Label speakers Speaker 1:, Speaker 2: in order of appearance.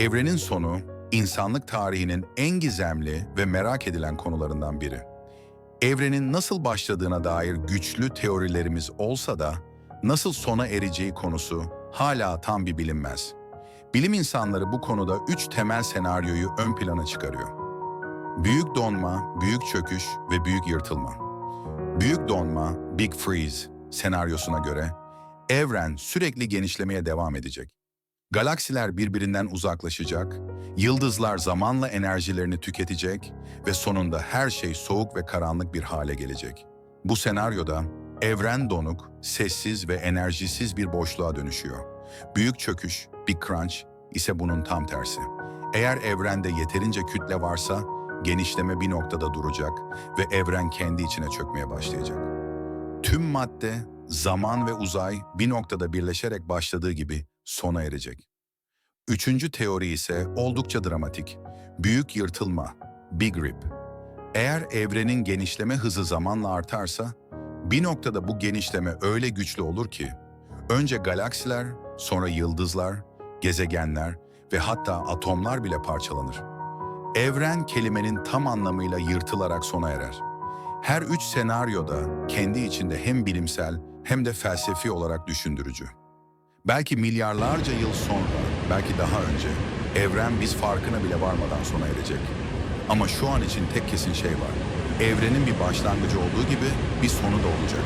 Speaker 1: Evrenin sonu, insanlık tarihinin en gizemli ve merak edilen konularından biri. Evrenin nasıl başladığına dair güçlü teorilerimiz olsa da, nasıl sona ereceği konusu hala tam bir bilinmez. Bilim insanları bu konuda üç temel senaryoyu ön plana çıkarıyor. Büyük donma, büyük çöküş ve büyük yırtılma. Büyük donma, Big Freeze senaryosuna göre evren sürekli genişlemeye devam edecek. Galaksiler birbirinden uzaklaşacak, yıldızlar zamanla enerjilerini tüketecek ve sonunda her şey soğuk ve karanlık bir hale gelecek. Bu senaryoda evren donuk, sessiz ve enerjisiz bir boşluğa dönüşüyor. Büyük çöküş, Big Crunch ise bunun tam tersi. Eğer evrende yeterince kütle varsa genişleme bir noktada duracak ve evren kendi içine çökmeye başlayacak. Tüm madde, zaman ve uzay bir noktada birleşerek başladığı gibi sona erecek. Üçüncü teori ise oldukça dramatik. Büyük yırtılma, Big Rip. Eğer evrenin genişleme hızı zamanla artarsa, bir noktada bu genişleme öyle güçlü olur ki, önce galaksiler, sonra yıldızlar, gezegenler ve hatta atomlar bile parçalanır. Evren kelimenin tam anlamıyla yırtılarak sona erer. Her üç senaryoda kendi içinde hem bilimsel hem de felsefi olarak düşündürücü. Belki milyarlarca yıl sonra, belki daha önce, evren biz farkına bile varmadan sona erecek. Ama şu an için tek kesin şey var. Evrenin bir başlangıcı olduğu gibi bir sonu da olacak.